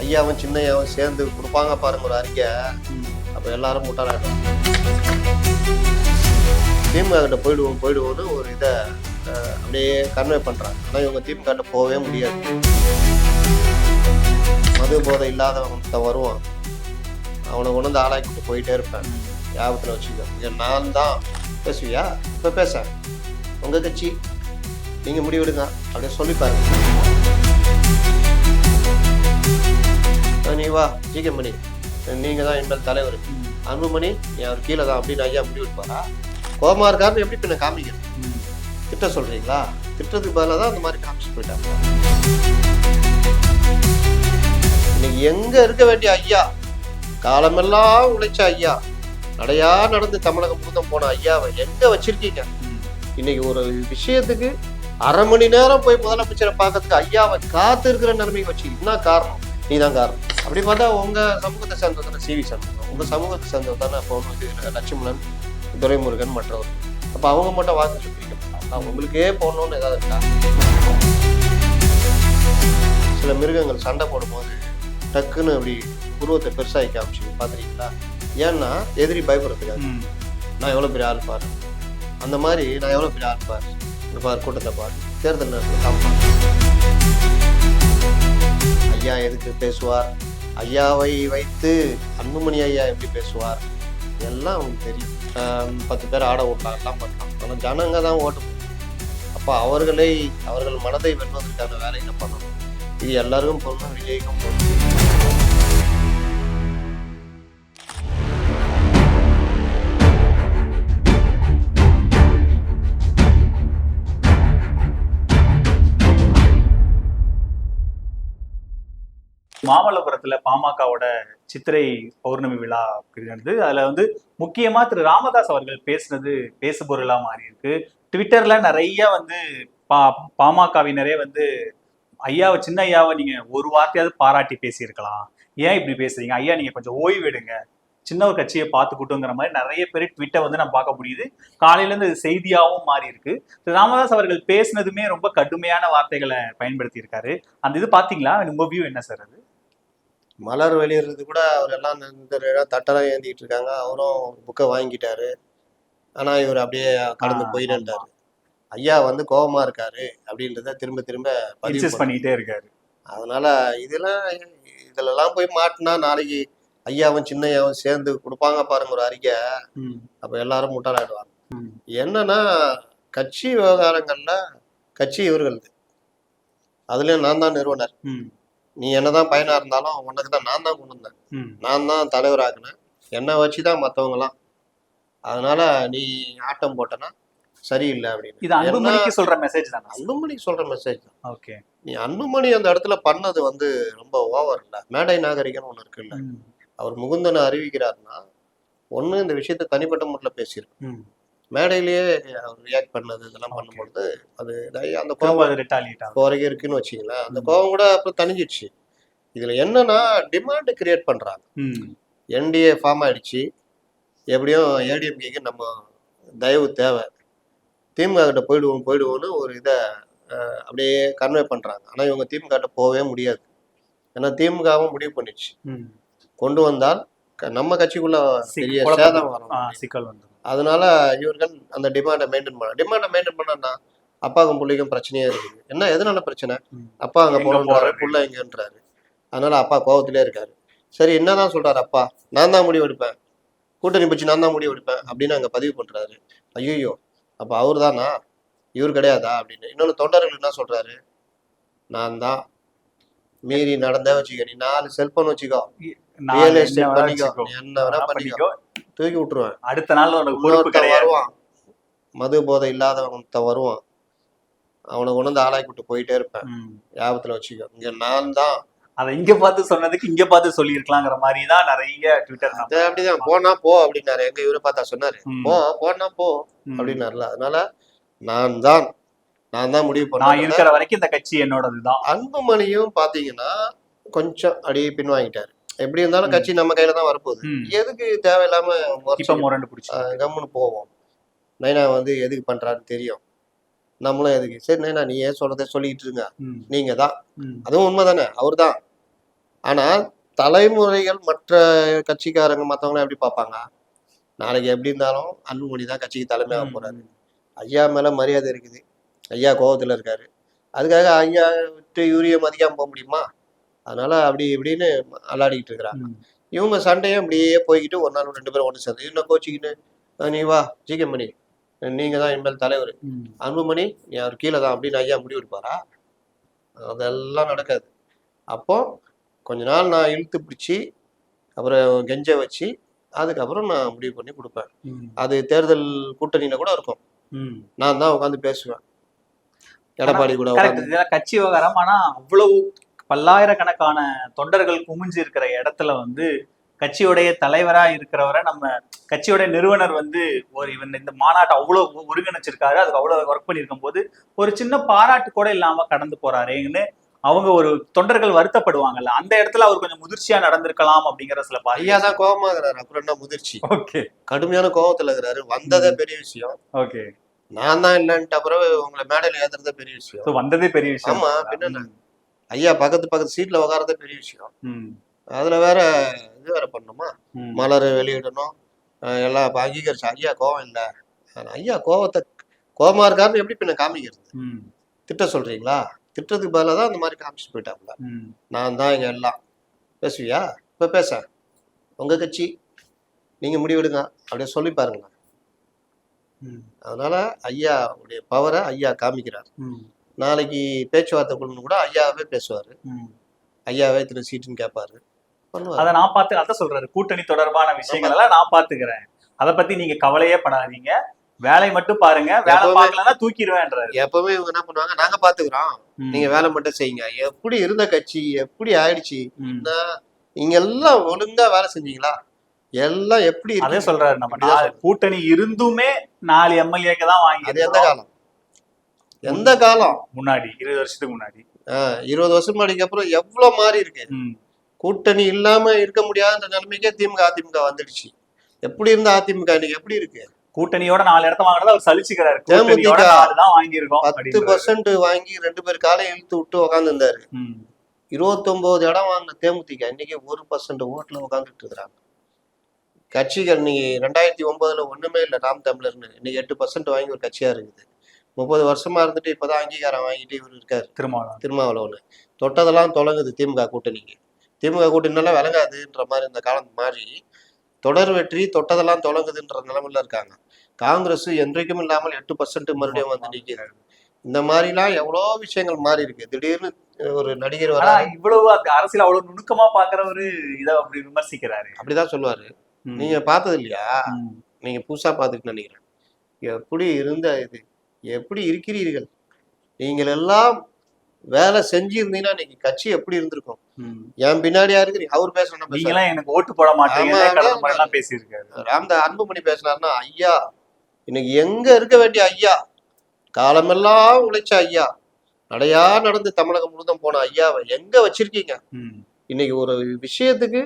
ஐயாவும் சின்னையாவும் சேர்ந்து கொடுப்பாங்க பாருங்க ஒரு அறிக்கை. அப்போ எல்லாரும் முட்டாளாயிடும் திமுக கிட்ட போயிடுவோம் போயிடுவோம்னு ஒரு இதை அப்படியே கன்வே பண்ணுறாங்க ஆனால் இவங்க திமுக கிட்ட போகவே முடியாது. மது போதை இல்லாதவன் வருவான் அவனை கொண்டு வந்து ஆளாக்கிட்டு போயிட்டே இருப்பேன். ஞாபகத்தில் வச்சுக்க. நான் தான் பேசுவியா? இப்போ பேச உங்கள் கட்சி நீங்கள் முடிவெடுங்க. அப்படியே சொல்லி பாருங்க. நீ வா ஜிகே மணி நீங்கள் தான் எங்கள் தலைவர். அன்புமணி நீ அவர் கீழே தான் அப்படின்னு ஐயா முடிவெடுப்பாரா கோமா இருக்காருன்னு எப்படி பின்ன காமிக்கிறது? திட்ட சொல்கிறீங்களா திட்டத்துக்கு பதிலாக தான் அந்த மாதிரி காமிச்சு போயிட்டாங்க. இன்னைக்கு எங்கே இருக்க வேண்டிய ஐயா? காலமெல்லாம் உழைச்ச ஐயா. நடையா நடந்து தமிழகம் முழுக்க போன ஐயாவை எங்க வச்சிருக்கீங்க? இன்னைக்கு ஒரு விஷயத்துக்கு அரை மணி நேரம் போய் முதலமைச்சரை பார்க்கறதுக்கு ஐயாவை காத்து இருக்கிற நிலைமைக்கு வச்சு என்ன காரணம்? நீ தான் காரணம் அப்படி பார்த்தா உங்க சமூகத்தை சேர்ந்தது தானே சிவி சண்முகம் உங்க சமூகத்தை சேர்ந்தது தானே அப்போ வந்து லட்சுமணன் துரைமுருகன் மற்றவர். அப்ப அவங்க மட்டும் வாக்கு அப்ப உங்களுக்கே போடணும்னு ஏதாவது இருக்கா? சில மிருகங்கள் சண்டை போடும்போது டக்குன்னு அப்படி உருவத்தை பெருசாகி காமிச்சு பார்த்துருக்கீங்களா ஏன்னா எதிரி பயப்படுறதுக்காக. நான் எவ்வளோ பெரிய ஆள் பாரு. அந்த மாதிரி நான் எவ்வளோ பெரிய ஆள் பாரு. பாரு கூட்டத்தை பாரு. தேர்தல் நேரத்தில் காமிப்பாங்க ஐயா எதுக்கு பேசுவார்? ஐயாவை வைத்து அன்புமணி ஐயா எப்படி பேசுவார்? எல்லாம் அவங்களுக்கு தெரியும். பத்து பேர் ஆட விடலாம் எல்லாம் பண்ணலாம். ஆனால் ஜனங்க தான் ஓட்டு அப்போ அவர்களை அவர்கள் மனதை வெல்வதற்கான வேலையை பண்ணணும்? இது எல்லாருக்கும் பொருளும் விஜய்க்கும் பொருளும் மாமல்லபுரத்துல பாமகவோட சித்திரை பௌர்ணமி விழா நடந்தது. அதுல வந்து முக்கியமா திரு ராமதாஸ் அவர்கள் பேசுனது பேசுபொருளா மாறி இருக்கு ட்விட்டர்ல நிறைய வந்து பா பாமகவினரே வந்து ஐயாவை சின்ன ஐயாவை நீங்க ஒரு வார்த்தையாவது பாராட்டி பேசியிருக்கலாம். ஏன் இப்படி பேசுறீங்க? ஐயா நீங்க கொஞ்சம் ஓய்வு எடுங்க. சின்ன ஒரு கட்சியை பார்த்துக்கிட்டோங்கிற மாதிரி நிறைய பேர் ட்விட்டை வந்து நம்ம பார்க்க முடியுது. காலையிலேருந்து இது செய்தியாகவும் மாறி இருக்கு திரு ராமதாஸ் அவர்கள் பேசினதுமே ரொம்ப கடுமையான வார்த்தைகளை பயன்படுத்தி இருக்காரு அந்த இது பார்த்தீங்களா? உங்க வியூ என்ன சார் அது? மலர் வெளியிடுறது கூட அவர் எல்லாம் இந்த தட்டெல்லாம் ஏந்திக்கிட்டு இருக்காங்க. அவரும் புக்கை வாங்கிட்டாரு ஆனா இவர் அப்படியே கடந்து போயிட்டாரு ஐயா வந்து கோபமா இருக்காரு அப்படின்றத திரும்ப திரும்ப பதிவு. பண்ணிட்டே இருக்காரு. அதனால இதெல்லாம் இதுலலாம் போய் மாட்டினா நாளைக்கு ஐயாவும் சின்னையாவும் சேர்ந்து கொடுப்பாங்க பாருங்க ஒரு அறிக்கை. அப்ப எல்லாரும் முட்டாளாயிடுவாங்க. என்னன்னா கட்சி விவகாரங்கள்ல கட்சி இவர்களது. அதுலயும் நான் தான் நிறுவனர். நீ என்னதான் பையனா இருந்தாலும் உனக்கு தான் நான் தான் கொண்டு வந்தேன். நான் தான் தலைவராக்குனேன். என்னை வச்சு தான் மற்றவங்களாம் அதனால நீ ஆட்டம் போட்டனா சரியில்லை அப்படின்னு. இது அன்புமணிக்கு சொல்ற மெசேஜ் தானே? அன்புமணி சொல்ற மெசேஜ் தான். ஓகே. நீ அன்புமணி அந்த இடத்துல பண்ணது வந்து ரொம்ப ஓவர் இல்ல. மேடை நாகரிகம் ஒன்று இருக்குல்ல அவர் முகுந்தனை அறிவிக்கிறாருன்னா ஒண்ணு இந்த விஷயத்தை தனிப்பட்ட முறையில் பேசியிருக்கோம் மேடையிலேயே அவர் ரியாக்ட் பண்ணது இதெல்லாம் பண்ணும்பொழுது அது அந்த கோபம் வரைக்கும் இருக்குன்னு வச்சுங்களேன் அந்த. கோபம் கூட அப்புறம் தணிஞ்சிடுச்சு. இதுல என்னன்னா டிமாண்ட் கிரியேட் பண்றாங்க. என்டிஏ ஃபார்ம் ஆயிடுச்சு. எப்படியும் ஏடிஎம்கேக்கு நம்ம தயவு தேவை. திமுக கிட்ட போயிடுவோம் போயிடுவோம்னு ஒரு இதை அப்படியே கன்வே பண்றாங்க. ஆனா இவங்க திமுக கிட்ட போகவே முடியாது. ஏன்னா திமுகவும் முடிவு பண்ணிடுச்சு. கொண்டு வந்தால் நம்ம கட்சிக்குள்ள பெரிய சேதம் வரும். சிக்கல் வந்துடும் அதனால இவர்கள் அந்த டிமாண்டை மெயின்டைன் பண்ண டிமாண்டை மெயின்டைன் பண்ணா அப்பாவுக்கும் பிள்ளைக்கும் பிரச்சனையே இருக்குது. என்ன எதனால பிரச்சனை. அப்பா அங்க போகணுன்றாரு போறது? புள்ள எங்கன்றாரு. அதனால அப்பா கோவத்திலே இருக்காரு. சரி என்னதான் சொல்றாரு அப்பா? நான் தான் முடிவு எடுப்பேன். கூட்டணி பற்றி நான் தான் முடிவு எடுப்பேன் அப்படின்னு அங்க பதிவு பண்றாரு. ஐயோ அப்ப அவர் தானா? இவர் கிடையாதா அப்படின்னு. இன்னொன்னு தொண்டர்கள் என்ன சொல்றாரு? நான் தான். மீறி நடந்தே வச்சுக்க நீ நாலு செல்போன் வச்சுக்கோ. ரியல் எஸ்டேட் பண்ணிக்கோ. என்ன வேணா பண்ணிக்கோ. தூக்கி விட்டுருவேன். அடுத்த நாள் பொறுப்பு வருவான். மது போதை இல்லாதவன் வருவான். அவனை கொண்டு வந்து ஆளாக்கி விட்டு போயிட்டே இருப்பேன். ஞாபகத்துல வச்சுக்கோ. இங்க நான் தான். அதை இங்க பார்த்து சொன்னதுக்கு இங்க பார்த்து சொல்லியிருக்கலாங்கிற மாதிரி தான் நிறைய ட்விட்டர் அது அப்படிதான். போனா போ அப்படின்னாரு. எங்க இவரை பார்த்தா சொன்னாரு. போ போனா போ அப்படின்னாருல. அதனால நான் தான். நான் தான் முடிவு நான் பண்ணேன் இருக்கிற வரைக்கும் இந்த கட்சி என்னோடதுதான். அன்புமணியும் பாத்தீங்கன்னா கொஞ்சம் அப்படியே பின்வாங்கிட்டாரு. எப்படி இருந்தாலும். கட்சி நம்ம கையில தான் வரப்போகுது. எதுக்கு தேவையில்லாம கம்முன்னு போவோம். நைனா வந்து எதுக்கு பண்றான்னு தெரியும். நம்மளும் எதுக்கு? சரி நைனா நீ ஏன் சொல்றதை சொல்லிட்டு இருங்க. நீங்க தான். அதுவும் உண்மைதானே? அவர் தான். ஆனா தலைமுறைகள் மற்ற கட்சிக்காரங்க மற்றவங்களாம் எப்படி பார்ப்பாங்க? நாளைக்கு எப்படி இருந்தாலும் அன்புமணி தான் கட்சிக்கு தலைமையாக போறாரு. ஐயா மேல மரியாதை இருக்குது. ஐயா கோவத்துல இருக்காரு. அதுக்காக ஐயா விட்டு யூரிய மதிக்காம போக முடியுமா? அதனால அப்படி இப்படின்னு அலாடிக்கிட்டு இருக்கிறாங்க. இவங்க சண்டையும் அப்படியே போய்கிட்டு ஒரு நாள் ரெண்டு பேரும் ஒன்று சேர்ந்து இன்னும் கோச்சிக்கின்னு? "அஹ் நீ வா ஜிகமணி நீங்க தான் இனிமேல் தலைவர். அன்புமணி நீ அவர் கீழே தான் அப்படின்னு ஐயா முடிவு எடுப்பாரா? அதெல்லாம் நடக்காது. அப்போ கொஞ்ச நாள் நான் இழுத்து பிடிச்சி அப்புறம் கெஞ்ச வச்சு அதுக்கப்புறம் நான் முடிவு பண்ணி கொடுப்பேன். அது தேர்தல் கூட்டணியில கூட இருக்கும். நான் தான் உட்காந்து பேசுவேன். எடப்பாடி கூட கட்சி விவகாரம் ஆனா அவ்வளவு பல்லாயிரக்கணக்கான தொண்டர்கள் குமிஞ்சு இருக்கிற இடத்துல வந்து கட்சியுடைய தலைவரா இருக்கிறவரை நம்ம கட்சியோட நிறுவனர் வந்து ஒரு இவன் இந்த மாநாட்டை அவ்வளவு ஒருங்கிணைச்சிருக்காரு அதுக்கு அவ்வளவு ஒர்க் பண்ணியிருக்கும் போது ஒரு சின்ன பாராட்டு கூட இல்லாம கடந்து போறாரேன்னு அவங்க ஒரு தொண்டர்கள் வருத்தப்படுவாங்கல்ல. அந்த இடத்துல அவர் கொஞ்சம் முதிர்ச்சியா நடந்திருக்கலாம் அப்படிங்கிற சில ஐயா தான் கோபமாகிறாரு. அப்புறம் என்ன முதிர்ச்சி? ஓகே. கடுமையான கோபத்துல இருக்கிறாரு. வந்ததே பெரிய விஷயம். ஓகே. நான் தான் இல்லைன்ட்டு அப்புறம் உங்களை மேடையில் ஏத்துறதே பெரிய விஷயம். வந்ததே பெரிய விஷயம். ஆமா, பின்ன? ஐயா பக்கத்து பக்கத்து சீட்ல உட்காரதே பெரிய விஷயம். அதுல வேற இது வேற பண்ணணுமா? மலர் வெளியிடணும். எல்லாம் அங்கீகரிச்சு ஐயா கோவம் இல்லை. ஐயா கோவத்தை கோவமா இருக்காருன்னு எப்படி பின்ன காமிக்கிறது? திட்ட சொல்றீங்களா? திட்டத்துக்கு பதிலாக தான் அந்த மாதிரி காமிச்சு போயிட்டாப்புல. ம். நான் தான் இங்க எல்லாம். பேசுவியா? இப்ப பேச. உங்க கட்சி நீங்க முடிவெடுங்க. அப்படியே சொல்லி பாருங்க அதனால ஐயா உடைய பவரை ஐயா காமிக்கிறார். நாளைக்கு பேச்சுவார்த்தை குழுன்னு கூட ஐயாவே பேசுவாரு. ஐயாவே திரு சீட்டுன்னு கேட்பாரு. அத நான் பார்த்து அதான் சொல்றாரு. கூட்டணி தொடர்பான விஷயங்கள் எல்லாம் நான் பாத்துக்கிறேன் அத பத்தி நீங்க கவலையே படாதீங்க. வேலை மட்டும் பாருங்க. வேலை பார்க்கலன்னா தூக்கிடுவேன்றாரு. எப்பவுமே இவங்க என்ன பண்ணுவாங்க? நாங்க பாத்துக்கிறோம் நீங்க வேலை மட்டும் செய்யுங்க. எப்படி இருந்த கட்சி எப்படி ஆயிடுச்சு? நீங்க எல்லாம் ஒழுங்கா வேலை செஞ்சீங்களா? எல்லாம் எப்படி அதே சொல்றாரு நம்ம. கூட்டணி இருந்துமே நாலு எம்எல்ஏக்கு தான் வாங்கி எந்த காலம்? எந்த காலம்? முன்னாடி இருபது வருஷத்துக்கு முன்னாடி. இருபது வருஷம் முன்னாடிக்கு அப்புறம் எவ்வளவு மாறி இருக்கு? கூட்டணி இல்லாம இருக்க முடியாத நிலைமைக்கே திமுக அதிமுக வந்துடுச்சு. எப்படி இருந்த அதிமுக இன்னைக்கு எப்படி இருக்கு? கூட்டணியோட நாலு இடத்த வாங்கினது அவர் சலிச்சுக்கிறாரு. தேமுதிக வாங்கியிருக்கோம் பத்து. பர்சன்ட் வாங்கி ரெண்டு பேர் காலை இழுத்து விட்டு உட்காந்து இருந்தாரு இருபத்தொன்பது இடம் வாங்கின தேமுதிக இன்னைக்கு ஒரு பர்சன்ட் ஓட்டுல உட்காந்துட்டு இருக்கிறாங்க. கட்சிகள் நீ ரெண்டாயிரத்தி ஒன்பதுல ஒண்ணுமே இல்லை நாம் தமிழர்னு. இன்னைக்கு எட்டு பர்சன்ட் வாங்கி ஒரு கட்சியா இருக்குது. முப்பது வருஷமா இருந்துட்டு இப்பதான் அங்கீகாரம் வாங்கிட்டு இவர் இருக்காரு. திருமாவளவன். திருமாவளவன். தொட்டதெல்லாம் தொடங்குது திமுக கூட்டணிக்கு. திமுக கூட்டணினால விளங்காதுன்ற மாதிரி இந்த காலம் மாறி தொடர் வெற்றி தொட்டதெல்லாம் தொடங்குதுன்ற நிலைமையில இருக்காங்க. காங்கிரஸ் என்றைக்கும் இல்லாமல் எட்டு பர்சன்ட் மறுபடியும் வந்து நிற்கிறது இந்த மாதிரிலாம் எவ்வளோ விஷயங்கள் மாறி இருக்கு. திடீர்னு ஒரு நடிகர் வர இவ்வளவு அந்த அரசியல் அவ்வளவு நுணுக்கமா பாக்குறவரு இத அப்படி விமர்சிக்கிறாரு. அப்படிதான் சொல்லுவாரு. நீங்க பார்த்தது இல்லையா? நீங்க புதுசா பார்த்துட்டு நினைக்கிறேன். எப்படி இருந்த இது? எப்படி இருக்கிறீர்கள்? நீங்கள் எல்லாம் வேலை செஞ்சிருந்தீங்கன்னா இன்னைக்கு கட்சி எப்படி இருந்திருக்கும். என் பின்னாடியா இருக்கிறீங்க அவர் பேசணும் எனக்கு ஓட்டு போட மாட்டீங்க. ராமதா அன்புமணி பேசினாருன்னா ஐயா இன்னைக்கு எங்க இருக்க வேண்டிய ஐயா? காலமெல்லாம் உழைச்ச ஐயா. நடையா நடந்து தமிழகம் முழுதும் போன ஐயாவை எங்க வச்சிருக்கீங்க? இன்னைக்கு ஒரு விஷயத்துக்கு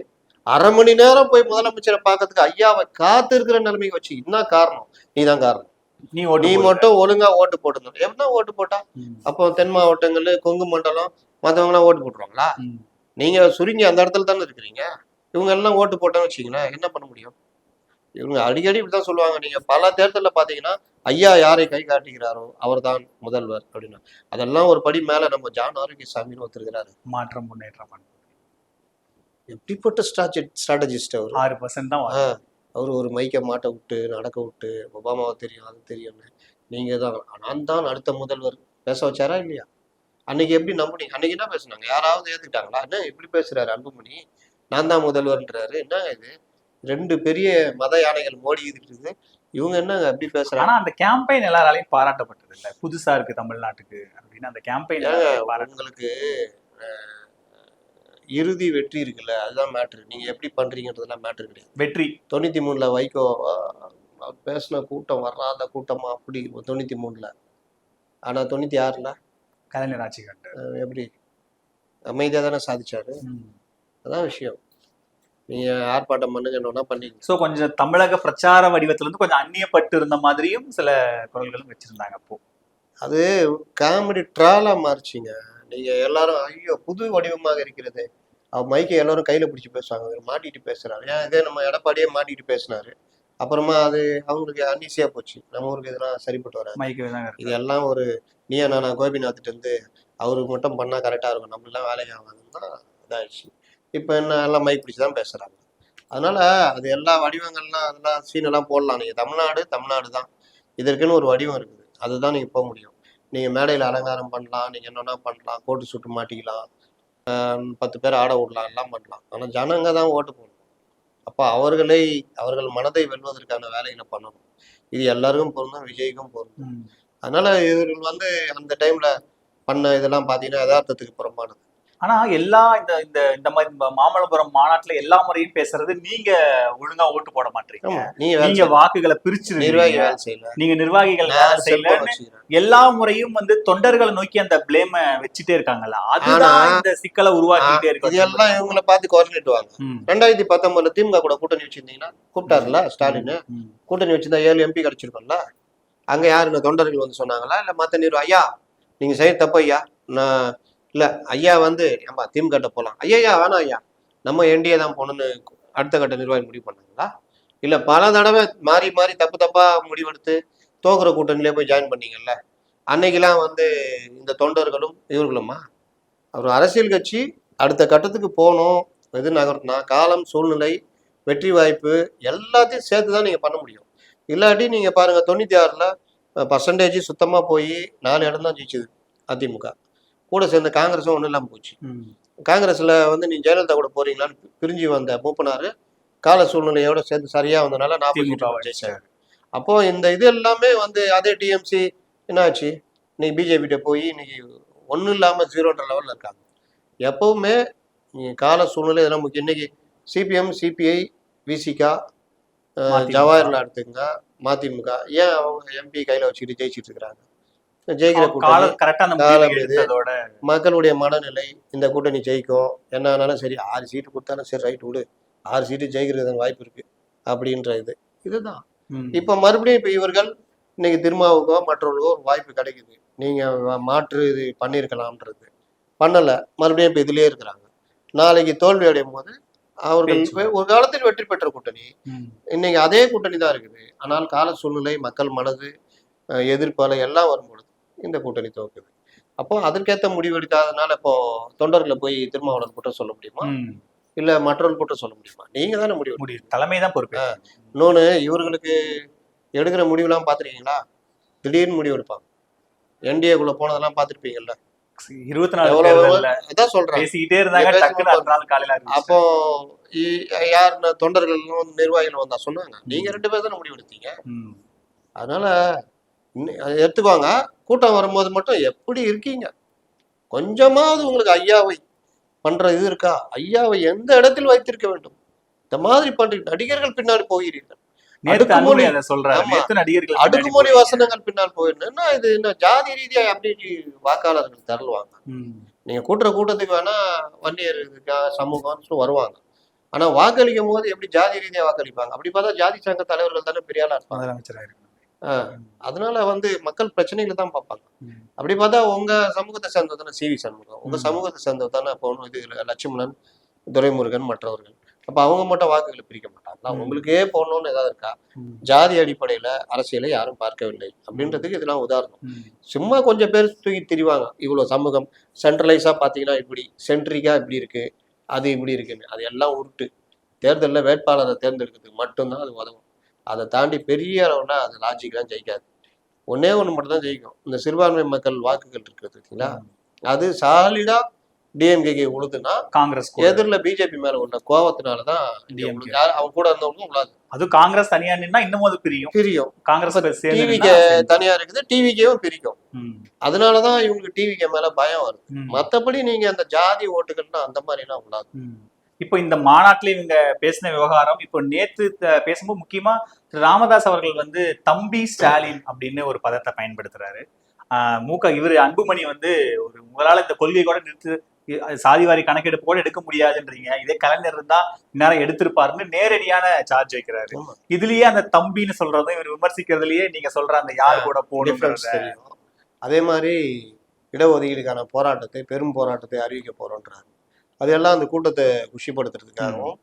அரை மணி நேரம் போய் முதலமைச்சரை பார்க்கறதுக்கு ஐயாவை காத்து இருக்கிற நிலைமைக்கு வச்சு என்ன காரணம். நீதான் காரணம். நீ நீ. மட்டும் ஒழுங்கா ஓட்டு போட்டுருந்தோம் என்ன ஓட்டு போட்டா அப்போ தென் மாவட்டங்கள் கொங்கு மண்டலம் மற்றவங்க எல்லாம் ஓட்டு போட்டுருவாங்களா. நீங்க சுருங்கி அந்த இடத்துல தானே இருக்கிறீங்க. இவங்க எல்லாம் ஓட்டு போட்டோம்னு வச்சுங்களேன் என்ன பண்ண முடியும்? இவங்க அடிக்கடி இப்படிதான் சொல்லுவாங்க. நீங்க பல தேர்தலில் பாத்தீங்கன்னா ஐயா யாரை கை காட்டுகிறாரோ அவர்தான் முதல்வர் அப்படின்னு. அதெல்லாம் ஒரு படி மேல நம்ம ஜான் ஆரோக்கியசாமின்னு ஒருத்தருக்கிறாரு மாற்றம் முன்னேற்றம். எப்படிப்பட்ட ஸ்ட்ராட்டஜி ஸ்ட்ராட்டஜிஸ்ட் அவர்? ஆறு பர்சன்ட் தான் அவர் ஒரு மைக்கை மாட்ட விட்டு நடக்க விட்டு ஒபாமாவை தெரியும் அது தெரியும்னு. நீங்க தான் நான் தான் அடுத்த முதல்வர். பேச வச்சாரா இல்லையா? அன்னைக்கு எப்படி நம்புனீங்க? அன்னைக்கு என்ன பேசுனாங்க? யாராவது ஏத்துக்கிட்டாங்களா? என்ன இப்படி பேசுறாரு அன்புமணி? நான் தான் முதல்வர்ன்றாரு. என்ன இது? ரெண்டு பெரிய மத யானைகள் மோடி இருக்குது. இவங்க என்னங்க அப்படி பேசுறாங்க? ஆனா அந்த கேம்பெயின் எல்லாராலையும் பாராட்டப்பட்டது இல்ல. புதுசா இருக்கு தமிழ்நாட்டுக்கு அப்படின்னு அந்த கேம்பெயின் உங்களுக்கு இறுதி வெற்றி இருக்குல்ல அதுதான் மேட்ரு நீங்க எப்படி பண்றீங்கன்றதெல்லாம் மேட்ரு கிடையாது. வெற்றி. தொண்ணூத்தி மூணுல வைகோ பேசின கூட்டம் வராத கூட்டமா அப்படி தொண்ணூத்தி மூணுல. ஆனா தொண்ணூத்தி ஆறுல? கலைஞர் ஆட்சி கண்டு. எப்படி? அமைதியா தானே சாதிச்சாரு. அதான் விஷயம். நீங்க ஆர்ப்பாட்டம் பண்ணுங்க என்ன வேணா பண்ணீங்க சோ கொஞ்சம் தமிழக பிரச்சார வடிவத்துல இருந்து கொஞ்சம் அந்நியப்பட்டு இருந்த மாதிரியும் சில குரல்களும் வச்சிருந்தாங்க அப்போ. அது காமெடி ட்ராலா மாறிச்சிங்க. நீங்க எல்லாரும் ஐயோ புது வடிவமாக இருக்கிறது. அவர் மைக்கை எல்லாரும் கையில பிடிச்சி பேசுவாங்க. இவர் மாட்டிட்டு பேசுறாரு. ஏன் இதே? நம்ம எடப்பாடியே மாட்டிட்டு பேசினாரு. அப்புறமா அது அவங்களுக்கு அன்னீசியா போச்சு. நம்ம ஊருக்கு இதெல்லாம் சரிப்பட்டு வராது. இது எல்லாம் ஒரு நீயா நானா கோபிநாத்துட்டு இருந்து அவருக்கு மட்டும் பண்ணா கரெக்டா இருக்கும். நம்மளாம் வேலைக்கு ஆகாதுன்னு தான் இதாயிடுச்சு. இப்போ என்ன எல்லாம் மைக் பிடிச்சி தான் பேசுறாங்க. அதனால அது எல்லா வடிவங்கள்லாம் அதெல்லாம் சீன் எல்லாம் போடலாம். நீங்க தமிழ்நாடு தமிழ்நாடு தான். இதற்குன்னு ஒரு வடிவம் இருக்குது. அதுதான் நீங்க போக முடியும். நீங்க மேடையில் அலங்காரம் பண்ணலாம் நீங்க என்னென்ன பண்ணலாம் கோட்டு சுட்டு மாட்டிக்கலாம் பத்து பேர் ஆட விடலாம் எல்லாம் பண்ணலாம். ஆனா ஜனங்க தான் ஓட்டு போடணும். அப்போ அவர்களை அவர்கள் மனதை வெல்வதற்கான வேலைகளை பண்ணணும். இது எல்லாருக்கும் பொருந்தும் விஜய்க்கும் பொருந்தும். அதனால இவர்கள் வந்து அந்த டைம்ல பண்ண இதெல்லாம் பாத்தீங்கன்னா யதார்த்தத்துக்கு புறம்பானது. ஆனா எல்லா இந்த இந்த இந்த மாதிரி மாமல்லபுரம் மாநாட்டுல எல்லா முறையும் பேசுறது நீங்க ஒழுங்கா ஓட்டு போட மாட்டீங்க. நீங்க செய்யல. வாக்குகளை பிரிச்சு செய்யல. நீங்க நிர்வாகிகள் வேலை வச்சுக்கிறேன். எல்லா முறையும் வந்து தொண்டர்களை நோக்கி அந்த பிளேம வச்சுட்டே இருக்காங்கல்ல. அதுதான் இந்த சிக்கலை உருவாக்கிட்டே இருக்கு எல்லாம் இவங்கள பார்த்து குறைஞ்சிட்டுவாங்க. ரெண்டாயிரத்தி பத்தொன்பதுல திமுக கூட கூட்டணி வச்சிருந்தீங்கன்னா கூப்பிட்டாருல ஸ்டாலின். கூட்டணி வச்சிருந்தா ஏழு எம்பி கிடைச்சிருக்கோம்ல. அங்க யாரு தொண்டர்கள் வந்து சொன்னாங்களா? இல்ல மத்த நிர்வாகம் ஐயா நீங்க செய்ய தப்பு ஐயா. நான் இல்லை ஐயா வந்து ஏன்பா திமுக போகலாம் ஐயா வேணாம் ஐயா. நம்ம என்டிஏ தான் போகணும்னு அடுத்த கட்ட நிர்வாகி முடிவு பண்ணாங்களா? இல்லை பல தடவை மாறி மாறி தப்பு தப்பாக முடிவெடுத்து தோக்குற கூட்டணியிலே போய் ஜாயின் பண்ணீங்கல்ல? அன்னைக்கெல்லாம் வந்து இந்த தொண்டர்களும் இவர்களுமா? ஒரு அரசியல் கட்சி அடுத்த கட்டத்துக்கு போகணும். எது நகர்த்தினா காலம் சூழ்நிலை வெற்றி வாய்ப்பு எல்லாத்தையும் சேர்த்து தான் நீங்கள் பண்ண முடியும். இல்லாட்டி நீங்கள் பாருங்கள் தொண்ணூற்றி ஆறில் பர்சன்டேஜ் சுத்தமாக போய் நாலு இடம் தான் ஜெயிச்சுது அதிமுக. கூட சேர்ந்த காங்கிரஸும் ஒன்றும் இல்லாமல் போச்சு. காங்கிரஸில் வந்து நீ ஜெயலலிதா கூட போறீங்களான்னு பிரிஞ்சு வந்த மூப்பனார் கால சூழ்நிலையோட சேர்த்து சரியாக வந்தனால நாற்பது ஜெயிச்சாரு அப்போ இந்த இது எல்லாமே வந்து அதே டிஎம்சி என்னாச்சு? இன்னைக்கு பிஜேபிட்ட போய் இன்னைக்கு ஒன்றும் இல்லாமல் ஜீரோன்ற லெவலில் இருக்காங்க. எப்பவுமே கால சூழ்நிலை இதெல்லாம் முக்கியம். இன்னைக்கு சிபிஎம் சிபிஐ விசிகா. ஜவாஹர்லால் எடுத்துங்க மதிமுக. ஏன் அவங்க எம்பி கையில் வச்சுக்கிட்டு ஜெயிச்சிட்டு இருக்கிறாங்க? ஜெயிக்கிற கூட்டணி மக்களுடைய மனநிலை இந்த கூட்டணி ஜெயிக்கும். என்ன ஆனாலும் சரி ஆறு சீட்டு கொடுத்தாலும் சரி ரைட் விடு. ஆறு சீட்டு ஜெயிக்கிறதுக்கு வாய்ப்பு இருக்கு. அப்படின்ற இது. இதுதான். இப்போ மறுபடியும் இப்போ இவர்கள் இன்னைக்கு திருமாவுக்கோ மற்றவர்களுக்கோ ஒரு வாய்ப்பு கிடைக்குது. நீங்க மாற்று இது பண்ணியிருக்கலாம்ன்றது. பண்ணல. மறுபடியும் இப்போ இதுலயே இருக்கிறாங்க. நாளைக்கு தோல்வி அடையும் போது அவர்கள் ஒரு காலத்தில் வெற்றி பெற்ற கூட்டணி. இன்னைக்கு அதே கூட்டணி தான் இருக்குது. ஆனால் கால சூழ்நிலை மக்கள் மனது அஹ், எதிர்ப்பால எல்லாம் வரும்பொழுது இந்த கூட்டணி துவக்குது. அப்போ அதற்கேற்ற முடிவு எடுக்காதனால இப்போ தொண்டர்களை போய் திருமாவளவன் குற்றம் சொல்ல முடியுமா. இல்ல மற்றவர்கள் குற்றம் சொல்ல முடியுமா? நீங்க தானே முடிவு முடிவு. தலைமை தான் பொறுப்பு. இன்னொன்று இவர்களுக்கு எடுக்கிற முடிவுலாம் பார்த்துருக்கீங்களா? திடீர்னு முடிவு எடுப்பாங்க. என்டிஏக்குள்ள போனதெல்லாம் பார்த்துருப்பீங்கல்ல? இருபத்தி நாலு சொல்றேன். பேசிக்கிட்டே இருந்தாங்க. அப்போ இ- யார் ந- தொண்டர்கள் நிர்வாகிகள் வந்தா சொன்னாங்க நீங்க ரெண்டு பேர் தானே முடிவு எடுத்தீங்க. அதனால எடுத்துக்குவாங்க கூட்டம் வரும்போது மட்டும் எப்படி இருக்கீங்க? கொஞ்சமாவது உங்களுக்கு ஐயாவை பண்ற இது இருக்கா? ஐயாவை எந்த இடத்தில் வைத்திருக்க வேண்டும்? இந்த மாதிரி பண்றீங்க நடிகர்கள் பின்னாடி போகிறீர்கள். அடுக்குமொழி. அடுக்குமொழி வசனங்கள் பின்னால் போயிருந்தேன்னா இது? என்ன ஜாதி ரீதியா எப்படி வாக்காளர்கள் தருவாங்க. நீங்க கூட்டுற கூட்டத்துக்கு வேணா வன்னியர் சமூகம்னு வருவாங்க. ஆனா வாக்களிக்கும் போது எப்படி ஜாதி ரீதியா வாக்களிப்பாங்க? அப்படி பார்த்தா ஜாதி சங்க தலைவர்கள் தானே பெரிய ஆளா இருப்பாங்க அதனால வந்து மக்கள் பிரச்சனைகளை தான் பார்ப்பாங்க. அப்படி பார்த்தா உங்க சமூகத்தை சேர்ந்தது தானே சிவி சண்முகம் உங்க. சமூகத்தை சேர்ந்தது தானே ஒண்ணும் இது லட்சுமணன் துரைமுருகன் மற்றவர்கள் அப்ப அவங்க மட்டும் வாக்குகளை பிரிக்க மாட்டாங்களா. உங்களுக்கே போடணும்னு ஏதாவது இருக்கா. ஜாதி அடிப்படையில அரசியலை யாரும் பார்க்கவில்லை அப்படின்றதுக்கு இதெல்லாம் உதாரணம். சும்மா கொஞ்சம் பேர் தூக்கி திரிவாங்க இவ்வளவு சமூகம் சென்ட்ரலைஸா பாத்தீங்கன்னா இப்படி சென்ட்ரிக்கா இப்படி இருக்கு அது இப்படி இருக்குன்னு அது எல்லாம் உருட்டு தேர்தலில் வேட்பாளரை தேர்ந்தெடுக்கிறதுக்கு மட்டும்தான் அது உதவும் அதை தாண்டி பெரிய அளவுல அது லாஜிக்லாம் ஜெயிக்காது ஒன்னே ஒன்று மட்டும் தான் ஜெயிக்கும் இந்த சிறுபான்மை மக்கள் வாக்குகள் இருக்குது பார்த்தீங்களா அது சாலிடா டிஎம்கேக்கு உழுதுன்னா காங்கிரஸ். எதிரில் பிஜேபி மேல உள்ள கோவத்தினாலதான் DMK. அவங்க கூட இருந்தவங்க உழாது அது காங்கிரஸ் தனியா நின்னா இன்னமும் அது பிரியும் பிரியும் காங்கிரஸ் டிவிக்கு. தனியா இருக்குது டிவிக்கேவும் பிரிக்கும். அதனாலதான் இவங்களுக்கு டிவிக்கு மேல பயம் வருது. மத்தபடி நீங்க அந்த ஜாதி ஓட்டுகள்னா அந்த மாதிரி எல்லாம் ம். இப்போ இந்த மாநாட்டுல இவங்க பேசின விவகாரம் இப்போ நேத்து பேசும்போது முக்கியமா திரு ராமதாஸ் அவர்கள் வந்து தம்பி ஸ்டாலின் அப்படின்னு ஒரு பதத்தை பயன்படுத்துறாரு. ஆஹ் மூக்க இவரு அன்புமணி வந்து ஒரு உங்களால இந்த கொள்கை கூட நிறுத்து சாதிவாரி கணக்கெடுப்பு கூட எடுக்க முடியாதுன்றீங்க. இதே கலைஞர் இருந்தா இந்நேரம் எடுத்திருப்பாருன்னு நேரடியான சார்ஜ் வைக்கிறாரு. இதுலயே அந்த தம்பின்னு சொல்றதும் இவர் விமர்சிக்கிறதுலயே நீங்க சொல்ற அந்த யார் கூட போகணும் அதே மாதிரி இடஒதுக்கீடுக்கான போராட்டத்தை பெரும் போராட்டத்தை அறிவிக்க போறோன்றாரு. அதெல்லாம் அந்த கூட்டத்தை குஷிப்படுத்துறதுக்காகவும்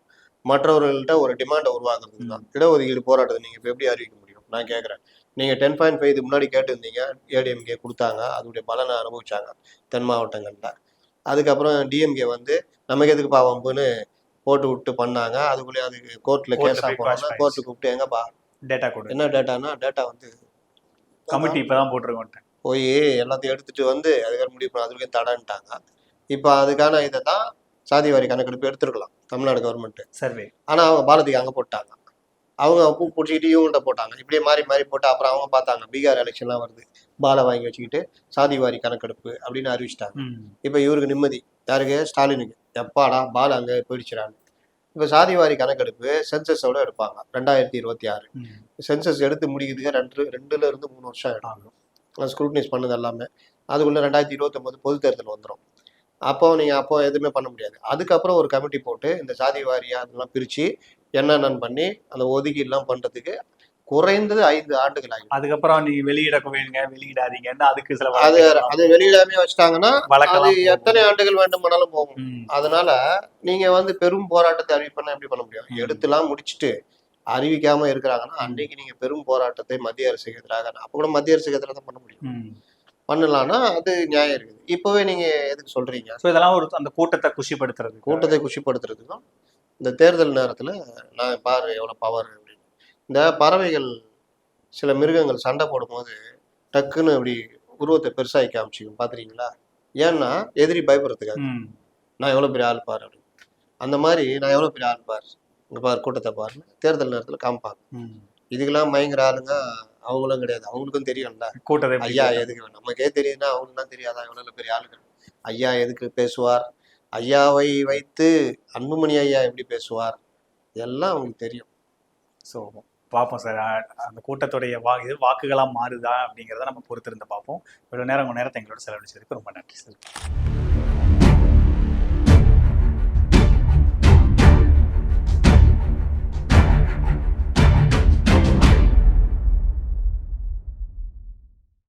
மற்றவர்கள்ட்ட ஒரு டிமாண்டை உருவாக்குறதுக்கு தான் இடஒதுக்கீடு போராட்டத்தை நீங்க இப்ப எப்படி அறிவிக்க முடியும்? நான் கேட்கறேன் நீங்க டென் பாயிண்ட் ஃபைவ் இது முன்னாடி கேட்டிருந்தீங்க ஏடிஎம்கே கொடுத்தாங்க அதோடைய பலனை அனுபவிச்சாங்க தென் மாவட்டங்கள்ல. அதுக்கப்புறம் டிஎம்கே வந்து நமக்கு எதுக்கு பாவம்புன்னு போட்டு விட்டு பண்ணாங்க அதுக்குள்ளேயே அதுக்கு கோர்ட்ல Court ல கேஸா போய் போனாங்க கோர்ட்டு கூப்பிட்டு எங்கப்பா? டேட்டா கொடு. என்ன டேட்டானா டேட்டா வந்து கமிட்டி இப்பதான் போட்டிருக்கோம் போய் எல்லாத்தையும் எடுத்துட்டு வந்து அதுக்கப்புறம் முடிவு பண்ண அதுக்கே தடன்ட்டாங்க. இப்போ அதுக்கான இதை தான் சாதிவாரி கணக்கெடுப்பு எடுத்துருக்கலாம் தமிழ்நாடு கவர்மெண்ட் சர்வே. ஆனா அவங்க பாரதிக்கு அங்க போட்டாங்க. அவங்க பூ பிடிச்சிக்கிட்டு இவங்கள்ட்ட போட்டாங்க. இப்படியே மாறி மாறி போட்டு அப்புறம் அவங்க பார்த்தாங்க பீகார் எலெக்ஷன்லாம் வருது. பாலை வாங்கி வச்சுக்கிட்டு சாதிவாரி கணக்கெடுப்பு அப்படின்னு அறிவிச்சிட்டாங்க. இப்போ இவருக்கு நிம்மதி. யாருக்கு? ஸ்டாலினுக்கு. எப்பாடா பால் அங்கே போயிடுச்சுறான்னு இப்போ சாதிவாரி கணக்கெடுப்பு சென்சஸோட எடுப்பாங்க. ரெண்டாயிரத்தி இருபத்தி ஆறு. சென்சஸ் எடுத்து முடிக்கிறதுக்கு ரெண்டு ரெண்டுல இருந்து மூணு வருஷம் ஆகும் ஸ்க்ரூட்னைஸ் பண்ணது எல்லாமே. அதுக்குள்ள ரெண்டாயிரத்தி இருபத்தொம்போது பொது தேர்தல் வந்துடும் அப்போ நீங்கள் அப்போ எதுவுமே பண்ண முடியாது அதுக்கப்புறம் ஒரு கமிட்டி போட்டு இந்த சாதி வாரியா அதெல்லாம் பிரித்து என்னென்னு பண்ணி அந்த ஒதுக்கீடுலாம் பண்ணுறதுக்கு குறைந்தது ஐந்து ஆண்டுகள் ஆகும் அதுக்கப்புறம் நீங்க வெளியிட வேணுங்க வெளியிடாதீங்கன்னு அதுக்கு சில அது அது வெளியிடாமே வச்சுட்டாங்கன்னா அது. எத்தனை ஆண்டுகள் வேண்டுமானாலும் போகும். அதனால நீங்க வந்து பெரும் போராட்டத்தை அறிவிப்பா எப்படி பண்ண முடியும். எடுத்துலாம் முடிச்சுட்டு அறிவிக்காம இருக்கிறாங்கன்னா அன்னைக்கு நீங்க பெரும் போராட்டத்தை மத்திய அரசுக்கு எதிராக அப்ப கூட மத்திய அரசுக்கு எதிராக தான் பண்ண முடியும். பண்ணலாம்னா அது நியாயம் இருக்குது. இப்பவே நீங்க எதுக்கு சொல்றீங்க? சோ இதெல்லாம் ஒரு அந்த கூட்டத்தை குஷிப்படுத்துறது கூட்டத்தை குஷிப்படுத்துறதுக்கும் இந்த தேர்தல் நேரத்துல நான் பாரு எவ்வளவு பவர் அப்படின்னு. இந்த பறவைகள் சில மிருகங்கள் சண்டை போடும்போது டக்குன்னு அப்படி உருவத்தை பெருசாகி காமிச்சிக்கும் பாத்துறீங்களா ஏன்னா எதிரி பயப்படுறதுக்காக. நான் எவ்வளோ பெரிய ஆள் பாரு அப்படின்னு. அந்த மாதிரி நான் எவ்வளோ பெரிய ஆள் பாரு. இங்கே பாரு கூட்டத்தை பாருன்னு தேர்தல் நேரத்தில் காமிப்பாங்க. இதுக்கெல்லாம் மயங்குற ஆளுங்க அவங்களும் கிடையாது. அவங்களுக்கும் தெரியும்ல. கூட்டத்தை எப்படி ஐயா எதுக்கு? நமக்கே தெரியுதுன்னா அவங்களுக்குலாம் தெரியாதா? எவ்வளோ பெரிய ஆளுங்க ஐயா எதுக்கு பேசுவார்? ஐயாவை வைத்து அன்புமணி ஐயா எப்படி பேசுவார்? இதெல்லாம் அவங்களுக்கு தெரியும். ஸோ பார்ப்போம் சார். அந்த கூட்டத்துடைய வா இது வாக்குகளா மாறுதா அப்படிங்கிறத நம்ம பொறுத்திருந்து பார்ப்போம். இவ்வளவு நேரம் உங்க நேரத்தை எங்களோட செலவழிச்சதுக்கு ரொம்ப நன்றி சார்.